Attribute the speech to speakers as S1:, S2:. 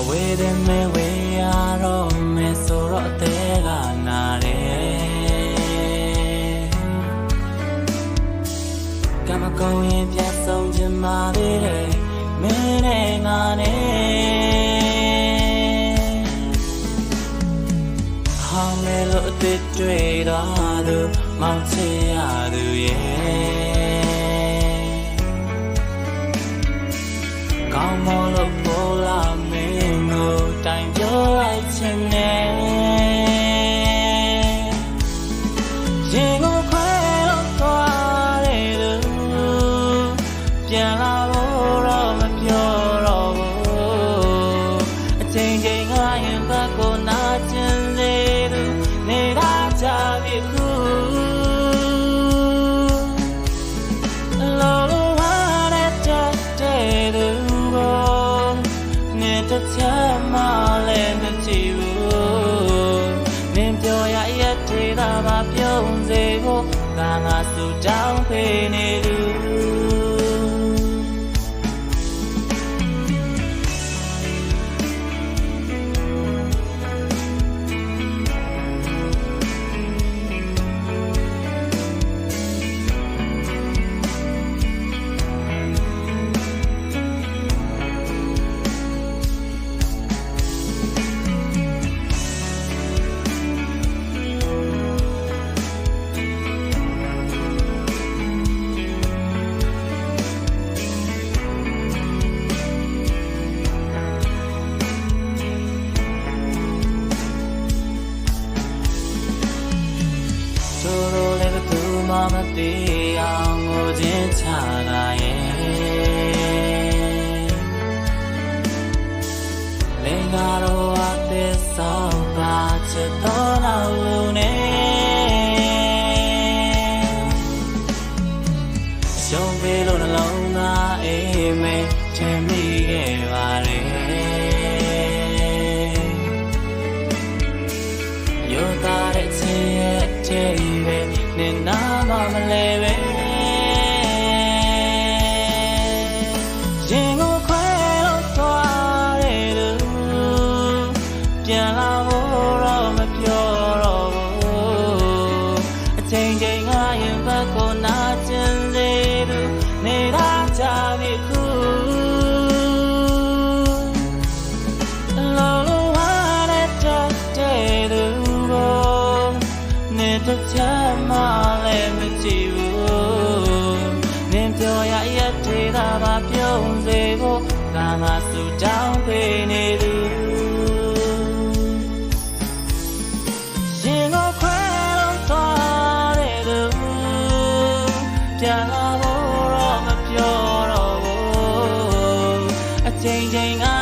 S1: အဝေးတဲ့မဲဝေးရတော့မဲဆိုတော့အသေးကနာတယ်ကမကုံရင်ပြတ်ဆုံးချင်ပါသေးတယ်မင်းနဲ့ငါနဲ့ဟောင်းမဲလို့အစ်တွေ့တော့သူမောင်ချင်ရသူရဲ့ကောင်းမလို့ ချင်တယ်ရင်ကိုခွဲလို့သွားတယ်သူပြန်လာဖို့တော့မပြောတော့ဘူးအချိန်ချင်းကရင်ဘက်ကိုနာကျင်စေသူနေတာကြပြီ နေ တို့လည်းဘယ်သူမှမသိအောင်ငိုချင်းချလာရဲ့လင်္ကာတော့အသက်ဆောင်ပါချစ်တော်တော်လူနဲ့ရှုံးပေးလို့နှလုံးသားအေးမဲချမ်းမိခဲ့ပါတ နေနာမမလဲပဲရင်ကိုခွဲလို့သွားတယ်သူပြန်လာဖို့တော့မပြောတော့ဘူးအချိန်ချင်းကရင်ဘက်ကိုနာကျင်စေသူနေတာကြပြီခု မှလည်းမကြည့်ဘူးနင်ပြောရရက်သေးတာပါပြုံးစေဖို့ဒါမှစူတောင်းပေးနေသူရင်ကိုခွဲလို့သွားတဲ့သူပြန်လာဖို့တော့မပြောတော့ဘူးအချိန်ချိန်က